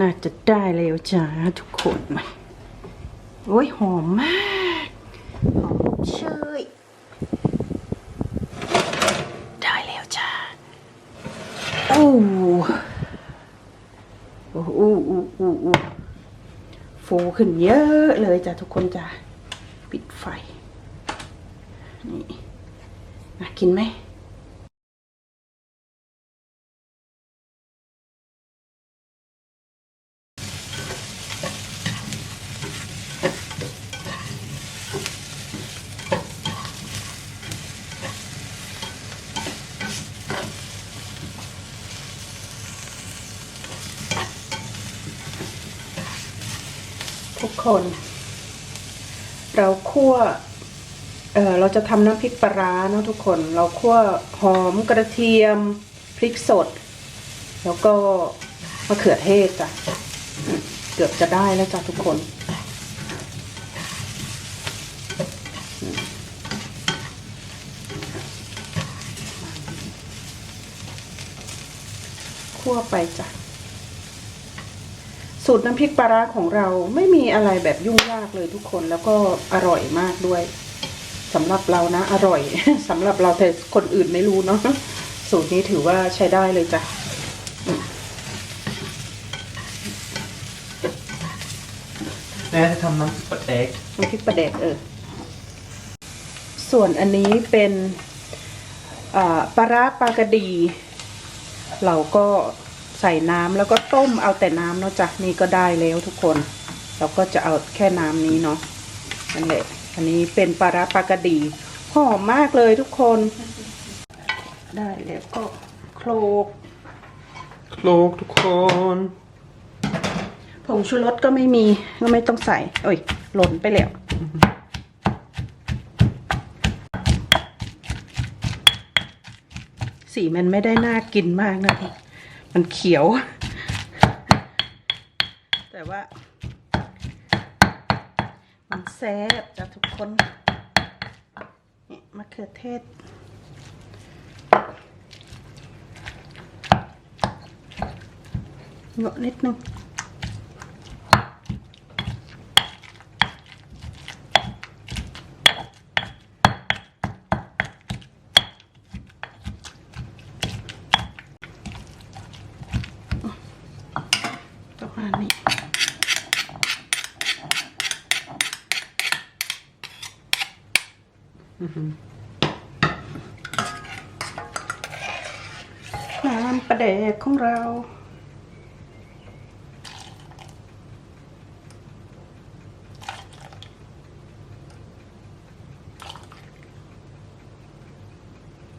น่าจะได้แล้วจ้าทุกคนโอ้ยหอมมาก หอมเชยได้แล้วจ้าโอ้โอ้โอ้โอ้โอ้โอ้ฟูขึ้นเยอะเลยจ้ะทุกคนจ้ะปิดไฟ นี่น่ากินไหม ทุกคน เราคั่วเออเราจะทำน้ำพริกปลาร้าเนาะทุกคน เราคั่วหอมกระเทียมพริกสด แล้วก็มะเขือเทศจ้ะเกือบจะได้แล้วจ้ะทุกคนคั่วไปจ้ะ สูตรน้ำพริกปลาร้าของเราไม่มีอะไรแบบยุ่งยากเลยทุกคนแล้วก็อร่อยมากด้วยสำหรับเรานะ อร่อยสำหรับเราแต่คนอื่นไม่รู้เนาะสูตรนี้ถือว่าใช้ได้เลยจ้ะแม่จะทำน้ำปลาเอ็กน้ำพริกปลาแดกเออส่วนอันนี้เป็นอ่าปลาร้าปลากระดี เราก็ ใส่น้ำแล้วก็ต้มเอาแต่น้ำเนาะจ้ะนี่ก็ได้แล้วทุกคน เราก็จะเอาแค่น้ำนี้เนาะนั่นแหละอันนี้เป็นปลาร้าปลากระดีหอมมากเลยทุกคน ได้แล้วก็โคลกโคลกทุกคนผงชูรสก็ไม่มีก็ไม่ต้องใส่โอ้ยหล่นไปแล้วสีมันไม่ได้น่ากินมากนะ มันเขียว แต่ว่า มันแซ่บจ้ะทุกคนนี่มะเขือเทศเงาะนิดนึง ประมาณนี้ น้ำประเดก ของเรา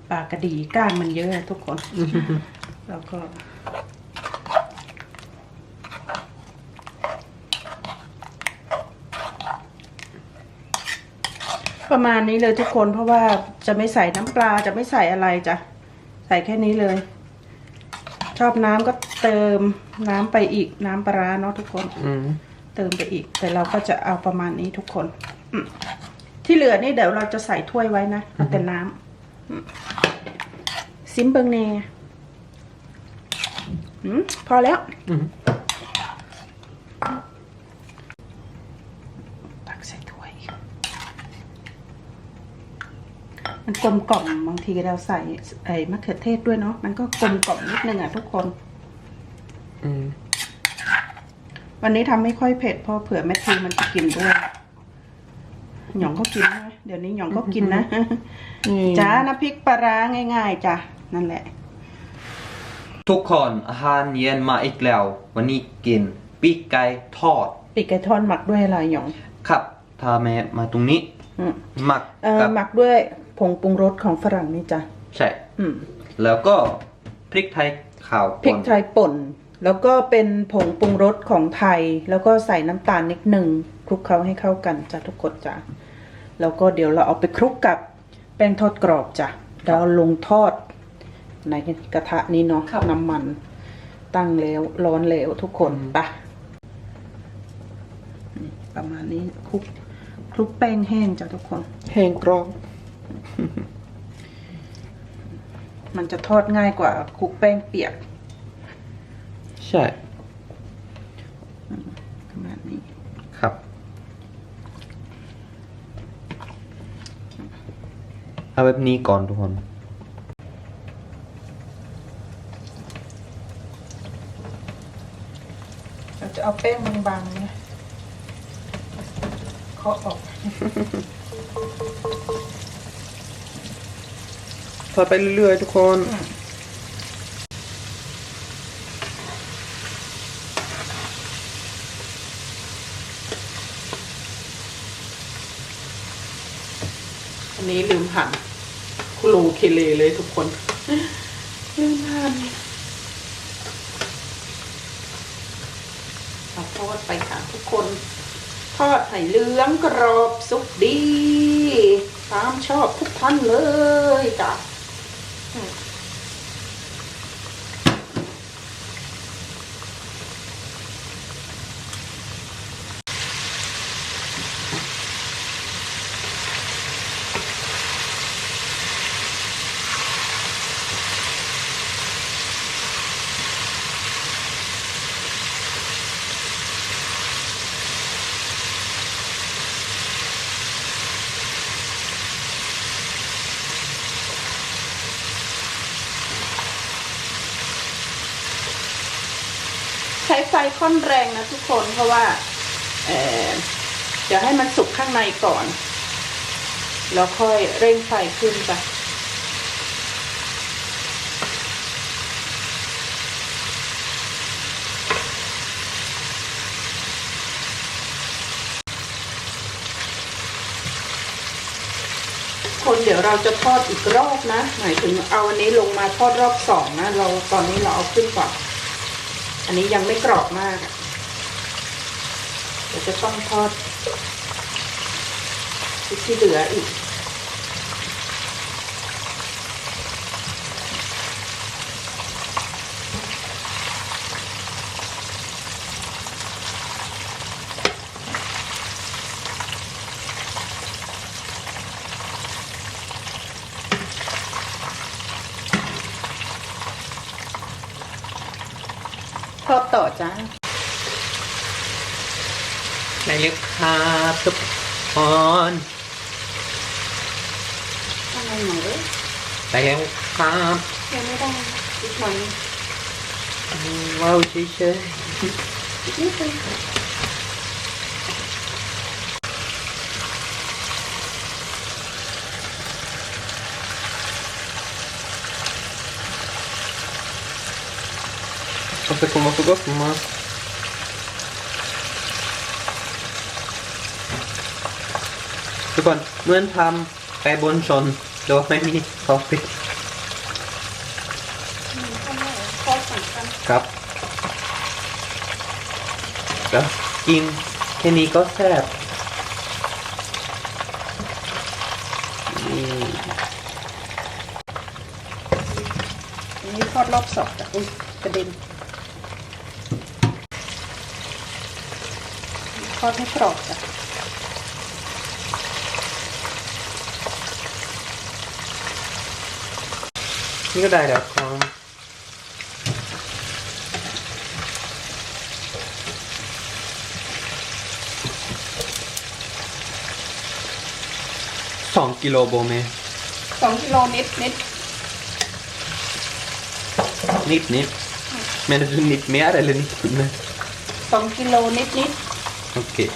ปลากระดีก้านมันเยอะทุกคน แล้วก็ประมาณนี้เลยทุกคนเพราะว่าจะไม่ใส่น้ำปลาจะไม่ใส่อะไรจ้ะ ใส่แค่นี้เลย ชอบน้ำก็เติมน้ำไปอีกน้ำปลาร้าเนาะทุกคน อืมเติมไปอีก แต่เราก็จะเอาประมาณนี้ทุกคนอืมที่เหลือนี่เดี๋ยวเราจะใส่ถ้วยไว้นะเอาแต่น้ำอืมซิมเบิงเน่อืมพอแล้ว อืม ตักใส่ถ้วย มันกลมกล่อมบางทีเราใส่ไอ้มะเขือเทศด้วยเนาะมันก็กลมกล่อมนิดนึงอะทุกคน อืม วันนี้ทำไม่ค่อยเผ็ดเพราะเผื่อแมทธิวมันจะกินด้วยหยองก็กินใช่ไหมเดี๋ยวนี้หยองก็กินนะจ้าน้ำพริกปลาร้าง่าย ๆจ้ะนั่นแหละ ทุกคนอาหารเย็นมาอีกแล้ว วันนี้กินปีกไก่ทอดปีกไก่ทอดหมักด้วยอะไรหยอง ครับถ้าแม่มาตรงนี้อืมหมักเออกับหมักด้วย ผงปรุงรสของฝรั่งนี่จ้ะ ใช่ อืม แล้วก็พริกไทยขาวพริกป่นไทยป่น แล้วก็เป็นผงปรุงรสของไทย แล้วก็ใส่น้ำตาลนิดหนึ่งคลุกเคล้าให้เข้ากันจ้ะทุกคนจ้ะ แล้วก็เดี๋ยวเราเอาไปคลุกกับแป้งทอดกรอบจ้ะแล้วเอาลงทอด ในกระทะนี้เนาะน้ำมัน ตั้งแล้วร้อนแล้วทุกคนปะนี่ประมาณนี้คลุกคลุกแป้งแห้งจ้ะทุกคน แห้งกรอบ มันจะทอดง่ายกว่าคลุกแป้งเปียก ใช่อครับ เอาแบบนี้ก่อนทุกคน เราจะเอาแป้งบางๆนะเคาะออก ทอดไปเรื่อยๆทุกคนอันนี้ลืมหั่นคุโรเคเลเลยทุกคนลืมหั่นเอาทอดไปค่ะทุกคน ทอดให้เหลืองกรอบสุกดี ตามชอบทุกท่านเลยจ้ะ ช้ไฟค่อนแรงนะทุกคนเพราะว่าเออเดี๋ยวให้มันสุกข้างในก่อน แล้วค่อยเร่งไฟขึ้นไปคนเดี๋ยวเราจะทอดอีกรอบนะ หมายถึงเอาอันนี้ลงมาทอดรอบสองนะ เราตอนนี้เราเอาขึ้นก่อน อันนี้ยังไม่กรอบมากเดี๋ยวจะต้องทอดที่เหลืออีก ทอดต่อจ้า ได้เรียบครับทุก คนอะไรหนูเอ้ยได้แล้วครับยังไม่ได้อีกหน่อยว้าวเฉยอีกนิดนึงๆเอาไปคุมมาฟุกก็มา ทุกคนเหมื่อนทำไปบนชนโดยไม่มีคอฟฟี่ทอดครับแล้วกินแค่นี้ก็แซ่บนี่อันนี้ทอดรอบสองจ้ะอุ้ยกระเด็นทอดให้กรอบจ้ะ นี่ก็ได้แล้วครับสองกิโลโบเมสองกิโลนิดนิดนิดนิด men är det nitt mer eller nitt mindre? สองกิโลนิดนิด Okej,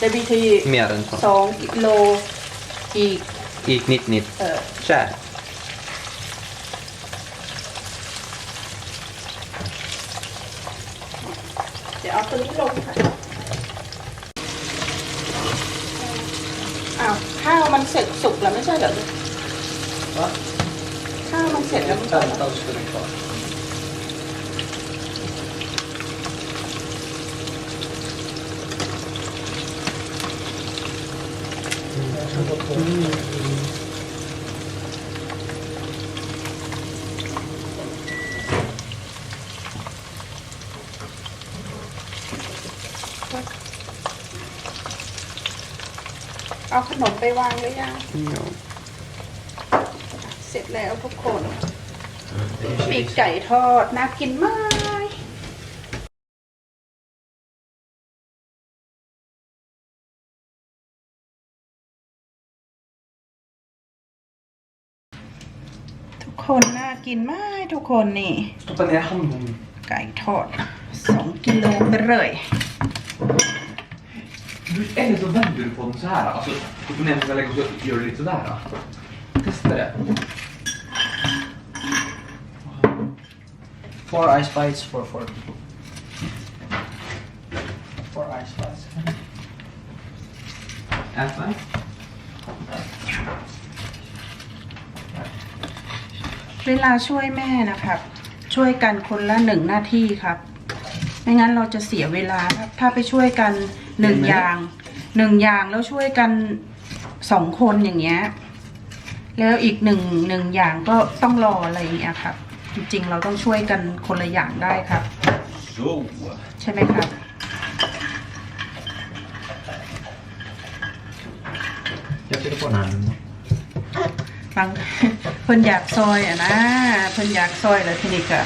จะบีที mer än ส så. องกิโลอีก Gick nitt nitt. เออ Kär. เดี๋ยวเอาตัวนี้ลงค่ะ อ้าว ข้าวมันเสร็จสุกแล้วไม่ ใช่เหรอ Va? ข้าวมันเสร็จแล้วไม่ใช่เหรอ sekunder kvar. Mm. ขนมไปวางหรืยังเสร็จแล้วทุกคนปีกไก่ทอดน่ากินมากทุกคนน่ากินมากทุกคนนี่ ตอนนี้ข้าวหมไก่ทอดสองกิโลไปเลย Du, eller så vänder du på den så här. Alltså, du nämner ska lägga och så gör du lite sådär. Då. Testa det. Four ice bites for four people. Four ice bites. Äta. เวลาช่วยแม่นะครับ ช่วยกันคนละหนึ่งหน้าที่ครับ ไม่งั้นเราจะเสียเวลาครับถ้าไปช่วยกัน หนึ่งอย่างหนึ่งอย่างแล้วช่วยกันสองคนอย่างเงี้ย แล้วอีกหนึ่งหนึ่งอย่างก็ต้องรออะไรอย่างเงี้ยครับ จริงๆ เราต้องช่วยกันคนละอย่างได้ครับ Så. ใช่ไหมครับ Jag tycker på den här. ฟังเพิ่นอยากซอยอะนะเพิ่นอยากซอยแล้วทีนี้ก็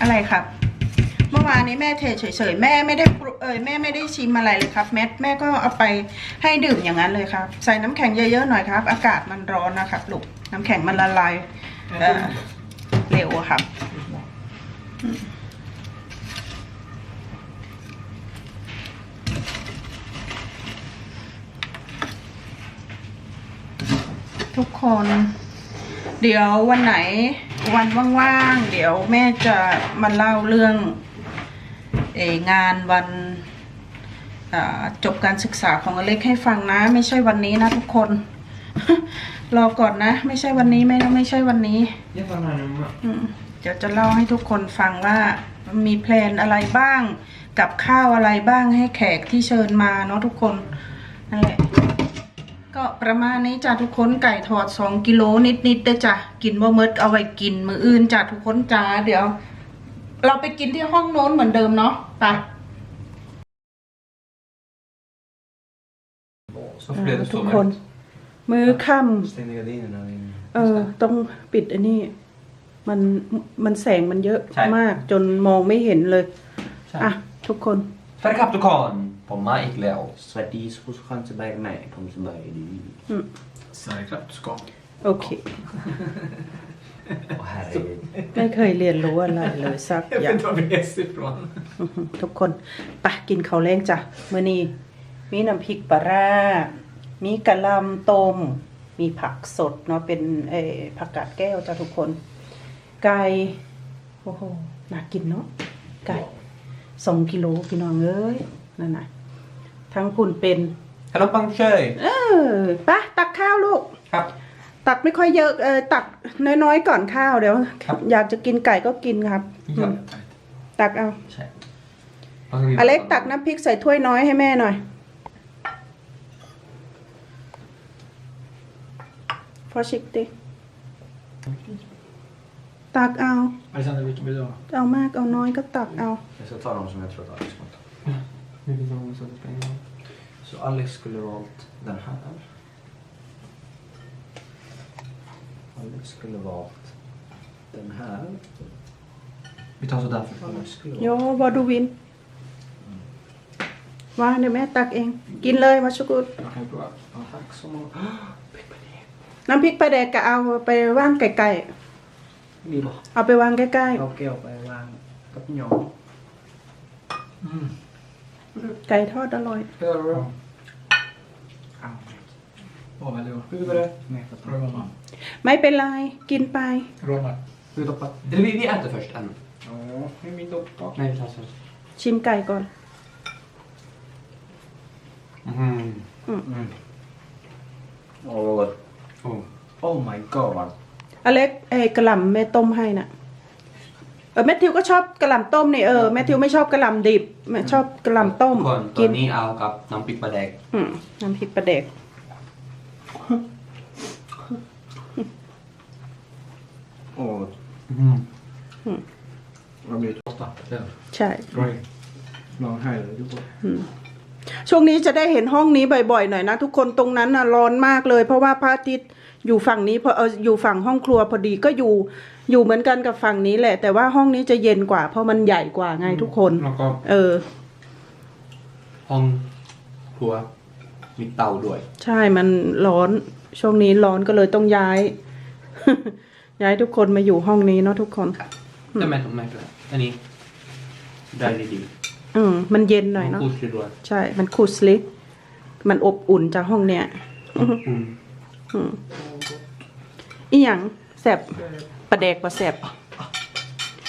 อะไรครับ เมื่อวานนี้แม่เทเฉยๆแม่ไม่ได้ปรุเอยแม่ไม่ได้ชิมอะไรเลยครับแม่แม่ก็เอาไปให้ดื่มอย่างนั้นเลยครับ ใส่น้ำแข็งเยอะๆหน่อยครับ อากาศมันร้อนนะครับลูกน้ำแข็งมันละลายเอ่อเร็วอะครับอืมทุกคน เดี๋ยววันไหน วันว่างๆ เดี๋ยวแม่จะมาเล่าเรื่องเอองานวันอ่าจบการศึกษาของอเล็กให้ฟังนะ ไม่ใช่วันนี้นะทุกคน รอก่อนนะ ไม่ใช่วันนี้ไม่ไม่ใช่วันนี้ Jag tar den här nummer. อืมเดี๋ยวจะเล่าให้ทุกคนฟังว่ามีแพลนอะไรบ้าง กับข้าวอะไรบ้างให้แขกที่เชิญมาเนาะทุกคนนั่นแหละ ก็ประมาณนี้จ้ะทุกคนไก่ทอดสองกิโลนิดๆเด้อจ้ะกินบ่เมดเอาไว้กินมืออื่นจ้ะทุกคนจ้าเดี๋ยว เราไปกินที่ห้องโน้นเหมือนเดิมเนาะไป Varför blev det ทุ så กคน mörkt? มือค่ Stängde gardinerna in. ำเออต้องปิดอันนี้ มันมันแสงมันเยอะใช่ มากจนมองไม่เห็นเลยใช่อะ ทุกคน Färgkaptukan på Mike Leo. Svartis hos Chanseberg med på Chanseberg. Säkert ska. โอเค Åh herregud. ไม่เคยเรียนรู้อะไรเลยสัก Jag อ vet ย่าง inte var vi är ifrån. อื้อหือทุกคนไปกินข้าวแรงจ้ะมื้อนี้มีน้ำพริกปลาร้ามีกะหล่ำต้ม มีผักสดเนาะเป็นเออผักกาดแก้วจ้ะทุกคน ไก่โอ้โหน่ากินเนาะไก่สองกิโลพี่น้องเอ้ยนั่นน่ะ ทั้งคุณเป็น Hallå Pang Tjej! เออไปตักข้าวลูกครับ ตักไม่ค่อยเยอะเออตักน้อยๆก่อนข้าวเดี๋ยว ครับ อยากจะกินไก่ก็กินครับอืมตักเอาอเล็กตักน้ำพริกใส่ถ้วยน้อยให้แม่หน่อยฟอชิกติตักเอา Alexander, vilken vill du ha? เอามากเอาน้อยก็ตักเอา Jag ska ta dem som jag tror att Alex kommer ta. Vilken som så det spelar ingen roll. Så Alex skulle valt den här. Alex skulle valt den här. Vi tar sådär. Alex skulle โย valt บอดูวินวางเดี๋ยวแม่ตักเอง กินเลยมาชุกุด Jag kan ju prova. Tack så mycket. น้ำพริกปลาแดกก็เอาไปว่างไก่ Vi bara. ๆเอาไปวางใกล้ Okej, jag bara vang. Kapinjon. Mm. ๆไก่ทอดอร่อย Hur är det då? Au. Åh, väldigt bra. Hur var det? Nej, jag Prova mamma. ไม่เป็นไร กินไป Ronald. Ska vi doppa? Eller vi, vi äter först en. Ja, det är min doppa. Nej, vi tar först. ชิมไก่ก่อน Mm. Mm. Åh, vad gott. Oh. Oh my god. อเล็กเอ้ยกระหล่ำแม่ต้มให้น่ะ เออแมทธิวก็ชอบกระหล่ำต้มนี่เออแมทธิวไม่ชอบกระหล่ำดิบแม่ชอบกระหล่ำต้มทุกคนตกิอนนี้เอากับน้ำพริกปลาแดกอืมน้ำพริกปลาเด็ก Åh, vad gott. Mm. Vad blir det? Åtta. Ja. ใช่ Bra. Bra här. Du får. ช่วงนี้จะได้เห็นห้องนี้บ่อยๆหน่อยนะทุกคนตรงนั้นน่ะร้อนมากเลย เพราะว่าพระอาทิตย์ อยู่ฝั่งนี้พอเอออยู่ฝั่งห้องครัวพอดีก็อยู่อยู่เหมือนกันกับฝั่งนี้แหละ แต่ว่าห้องนี้จะเย็นกว่า เพราะมันใหญ่กว่าไงทุกคน แล้วก็เออ ห้องครัวมีเตาด้วย ใช่มันร้อน ช่วงนี้ร้อนก็เลยต้องย้าย ย้ายทุกคนมาอยู่ห้องนี้เนาะทุกคน แต่แม่ต้องแม่ด้วยอันนี้ ได้ดีอืมมันเย็นๆหน่อยเนาะ พูดด้วยใช่ มันคูสลิกมันอบอุ่นจากห้องเนี้ย อืม อืม อีหยังแสบประแดกปะแสบ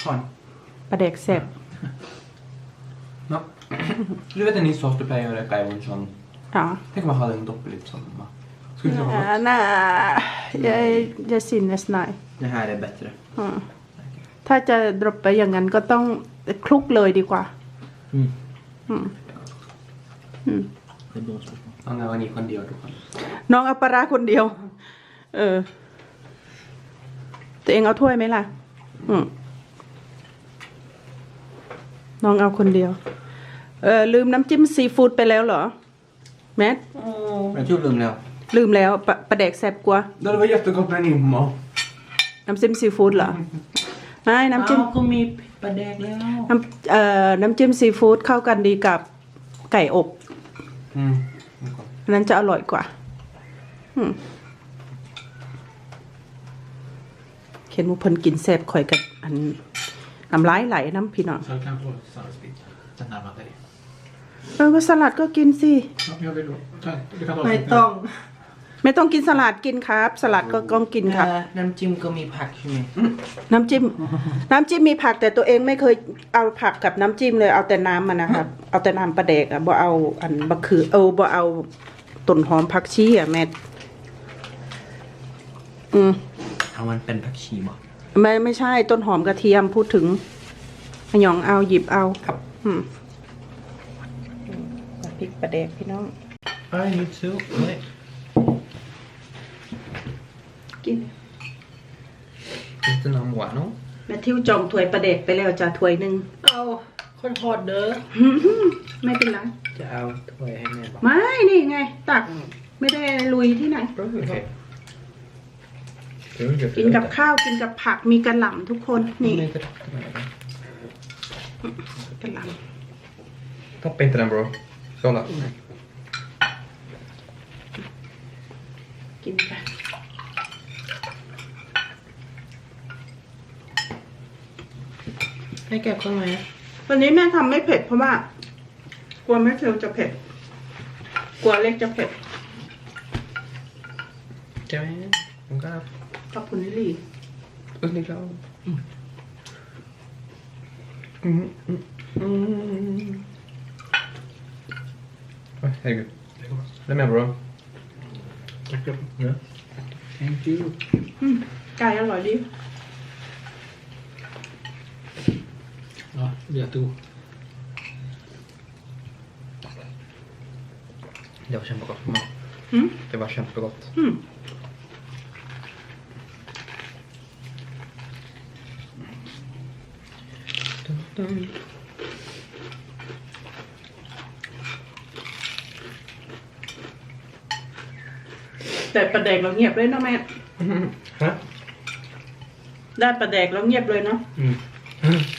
ก่อนประแดกแสบ No. Du vet en ny sortepleier i Eivonsson. อ๋อ Tänk om man hade en dopp lite sån. Skulle inte vara อ่าน่า jag jag synes nej Det här är bättre. อืมถ้าจะดรอปไปอย่างนั้นก็ต้องคลุกเลยดีกว่า Mm. อืมอืม Det blåser. Han var ni kan göra då. น้องเอาปลาร้าคนเดียว เออ ตัวเองเอาถ้วยไหมล่ะ อืมน้องเอาคนเดียว เออลืมน้ำจิ้มซีฟู้ดไปแล้วเหรอ แมท Jag tror lugn now. ลืมแล้วปลาปลาแดกแซ่บกว่า Det var jättegott med Nimmo. น้ำจิ้มซีฟู้ดเหรอ ไม่น้ำจิ้ม ก็มีปลาแดกแล้วน้ำเอ่อน้ำจิ้มซีฟู้ดเข้ากันดีกับไก่อบอืมอันนั้นจะอร่อยกว่า อืม เห็นหมูเพิ่นกินแซ่บข่อยกับอันน้ำลายไหลน้ำพี่น้อง Så du kan få salladsbit. Sen närmar dig. เออก็สลัดก็กินสิ Ja, jag vill ta, du kan ta ไม่ต้องไม่ต้องกินสลัดกินครับ สลัดก็ต้องกินครับ เอ่อน้ำจิ้มก็มีผักใช่ไหมน้ำจิ้ม น้ำจิ้มมีผักแต่ตัวเองไม่เคยเอาผักกับน้ำจิ้มเลยเอาแต่น้ำมันนะครับ เอาแต่น้ำปลาแดกอะบ่เอาอันบะคือเอาบ่เอาต้นหอมผักชีอะแม่อืม เอามันเป็นผักชีมั้งไม่ไม่ใช่ต้นหอมกระเทียมพูดถึงหยองเอาหยิบเอาครับอืมพริกปลาแดกพี่น้อง I need to. Nej. กิน Lite namn wa no? แมทธิวจองถ้วยปลาแดกไปแล้วจ้าถ้วยหนึ่งเอาคนทอดเด้อไม่เป็นไรจะเอาถ้วยให้แม่บอกไม่นี่ไง ตักไม่ได้ลุยที่ไหน Okej. กินกับข้าวกินกับผักมีกระหล่ำทุกคนนี่กระหล่ Tappa inte den bro. Kolla. ำกินไปให้แกะเครื่องไหมวันนี้แม่ทำไม่เผ็ดเพราะว่า กลัวแม่เทลจะเผ็ด กลัวเล็กจะเผ็ดใช่ไหมผมก็ ขอบคุณลิลลี่อุ้ยนี่ก็อืมอืมอืมอืมเฮ้ย herregud. Det är med bro. Ja. Thank you. ไก่อร่อยดี Ja, jättegod. Det var kämpegott. mamma. Mm. Det var kämpegott. อืม แต่ปลาแดกเราเงียบเลยเนาะแม่ ฮะได้ปลาแดกแล้วเงียบเลยเนาะอืม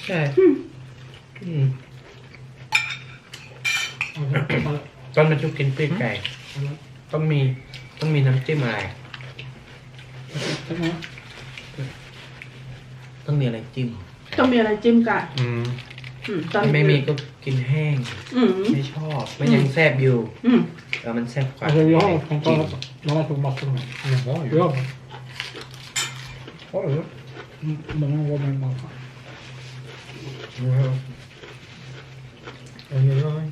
ใช่อืมตอนมาชุกกินปีกไก่ ต้องมี ต้องมีน้ำจิ้มอะไร ต้องมีอะไรจิ้ม ต้องมีอะไรจิ้มกัน อืมอืมตอนถ้าไม่มีก็กินแห้ง อืม ไม่ชอบ มันยังแซ่บอยู่อืม แต่มันแซ่บกว่า Alltså jag har จิ้ม spontant, jag har tagit massor med. Jaha, Ja. Har du? Mm, Många var med mamma. Oj, oj, oj.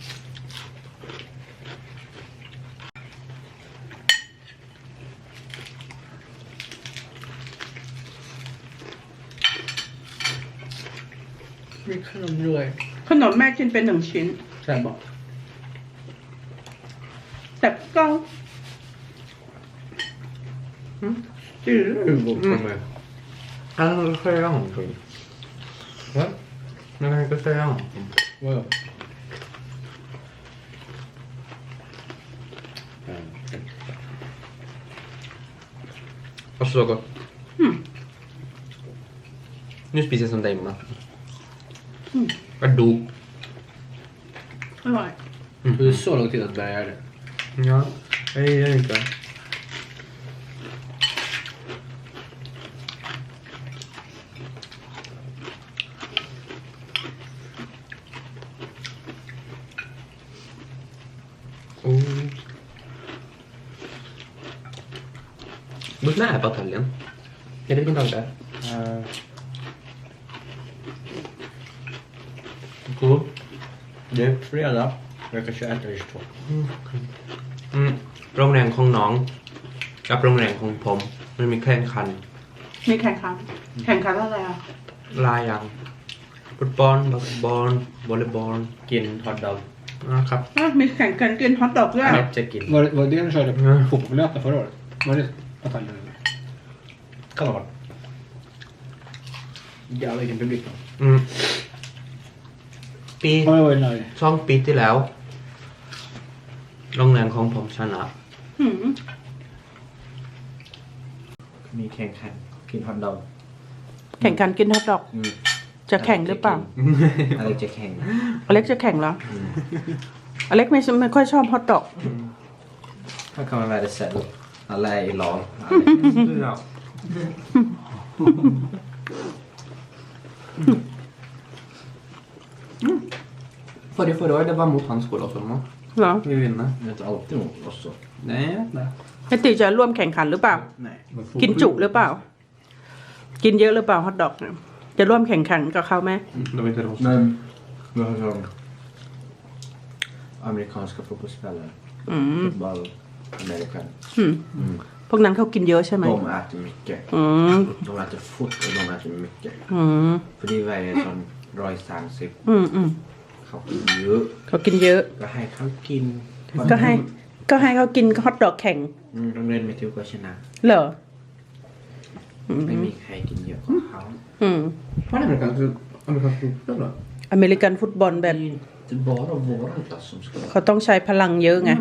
มีขนมด้วยขนมแม่กินเป็นหนึ่งชิ้น ใช่บอก แต่ก็จืด Huvudproblem. Han kan säga någonting. Va? Man kan inte säga någonting. Vadå? Och så gott. Nu spiser jag som dig mamma. Vad dog. อ ร่อย Det är så lång tid att bärga det. Ja, jag gillar inte. Oh. Vilken är bataljen? Är det vilken dag det är? Det är fredag, vecka 21 eller 22. อืมโรงแรมของน้อง กับโรงแรมของผม มันมีแข่งขันมีแข่งขัน แข่งขันอะไรอะลายอย่างฟุตบอลบาสเกตบอลวอลเลย์บอล Gin hotdog. นะครับอะมีแข่งกันกินฮอทดอกด้วย Rätt check in. Var, var det det ni körde Ja. fotbollslöpare förra året? Var det bataljen eller? Kan det vara. Jävlar vilken publik då. อืมปี Ja, det var ju när สองปีที่แล้ว โรงแรมของผมชนะหืมมีแข่งขันกินฮอทดอกแข่งขันกินฮอทดอก อืมจะแข่งหรือเปล่า อะไรจะแข่งอเล็กจะแข่งเหรออเล็กไม่ไม่ค่อยชอบฮอทดอก Här kan man värdesätta alla är i lag. Ja. Förra, förra året det var mot hans skola också. va? เหรอ Vi vinner. Det är inte alltid mot oss så. Nej, nej. ไอติจะร่วมแข่งขันหรือเปล่า Nej. กินจุหรือเปล่า กินเยอะหรือเปล่าฮอทดอกเนี่ยจะร่วมแข่งขันกับเขาไหม De är inte rosa. Men vi har som amerikanska fotbollsspelare. อืม Fotboll, Amerikan. อืม Mm. พวกนั้นเขากินเยอะใช่ไหม De äter mycket. อืม De äter fort och de äter mycket. อืม För det väger som Roy Sangsip. อืมอืมเขากินเยอะเขากินเยอะ ก็ให้เขากินก็ให้ ก็ให้เขากินฮอทดอกแข่งอืมโรงเรียนไม่ถือว่าชนะ เหรออืมไม่มีใครกินเยอะกว่าเขา อืม Vad är amerikansk amerikansk fotboll då? อเมริกันฟุตบอลแบบ Det är inte bara våran klass som ska เขาต้องใช้พลังเยอะไง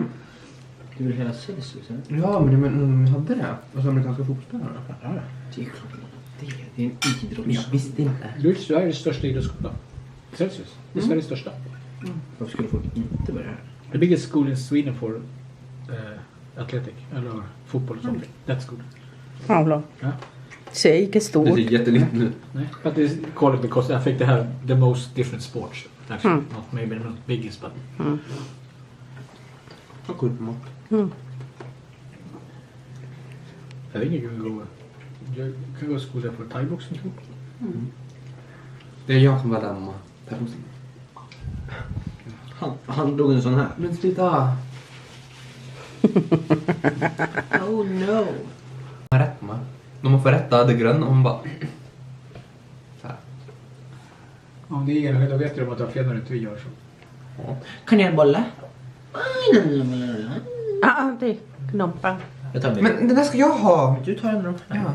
Det är väl hela Celsius eller? Ja, men, men de hade det. Alltså amerikanska fotbollsspelare. Det är klart man har det? Är en idrottsskola. Jag visste inte. Luleå är Sveriges största idrottsskola. Celsius. Det är mm. Sveriges största. Varför skulle folk inte börja här? The biggest school in Sweden for uh, athletic, eller fotboll och sånt. Mm. That school. Jävlar. Ja. Se, vilket stort. Det är jättelitet nu. Nej, but this college because I think they have the most different sports. Actually, mm. not maybe the most biggest but... Mm. Vad kul på mat. Mm. I think you can go jag kan gå i skola för thaiboxning. Mm. Det är jag som var där mamma. Han, han drog en sån här. Men sluta! oh no! Man rätt man. När man får rätta det gröna och man bara... Såhär. Om det är enskilt då vet de att de har fel när inte vi gör så. Ja. Kanelbolle? Ah, det är knoppen Men den där ska jag ha! Du tar en av dem. Ja.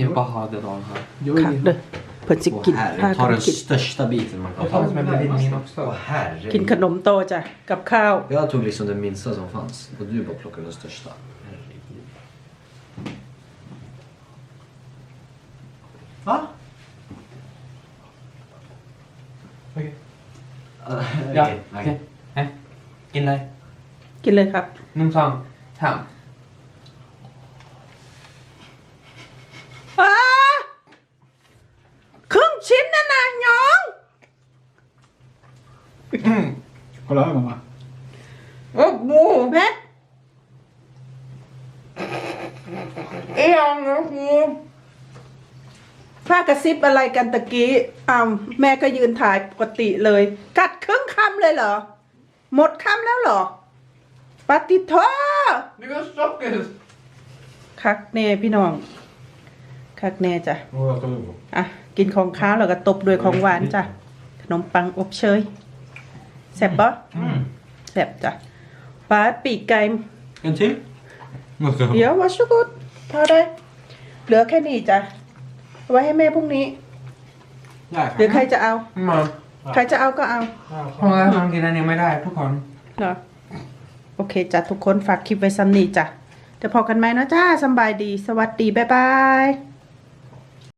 Jag vill bara ha den dagen här. Jag คัก är เด้อเพิ่นสิกิน Åh พา herre, กั ta น den กิน största biten man kan Jag tar den ta. som en bredvid min Åh också. herre. กินขนมโตจ้ะกับข้าว Jag tog liksom den minsta som fanns och du bara plockade den största. Herregud. Va? Okej. Uh, Ja, okej. Nej. In där. กินเลยครับ Nung sang. Tam. อ้าครึ่ง ชิ้นนะนะน้อง Kolla här mamma. โอ้โหเพชรเอียงนะครูผ้ากระซิบอะไรกันตะกี้อ้าวแม่ก็ยืนถ่ายปกติเลย กัดครึ่งคำเลยเหรอ หมดคำแล้วเหรอปฏิโท Det går socker! คักแน่พี่น้อง คักแน่จ้ะอะ กินของข้าวแล้วก็ตบด้วยของหวานจ้ะขนมปังอบเชยแซ่บปะ Mm. แซ่บจ้ะปลาปีกไก่ En till? Måste jag เดี๋ยววัชกุดพอได้ เหลือแค่นี้จ้ะเอาไว้ให้แม่พรุ่งนี้หรือใครจะเอา Man. ใครจะเอาก็เอาเพราะว่ามันกินอันนี้ไม่ได้ทุกคนเหรอโอเคจ้ะทุกคนฝากคลิปไว้ซ้ำนี้จ้ะจะพอกันไหมเนาะจ้าสำบายดี สวัสดี บ๊ายบาย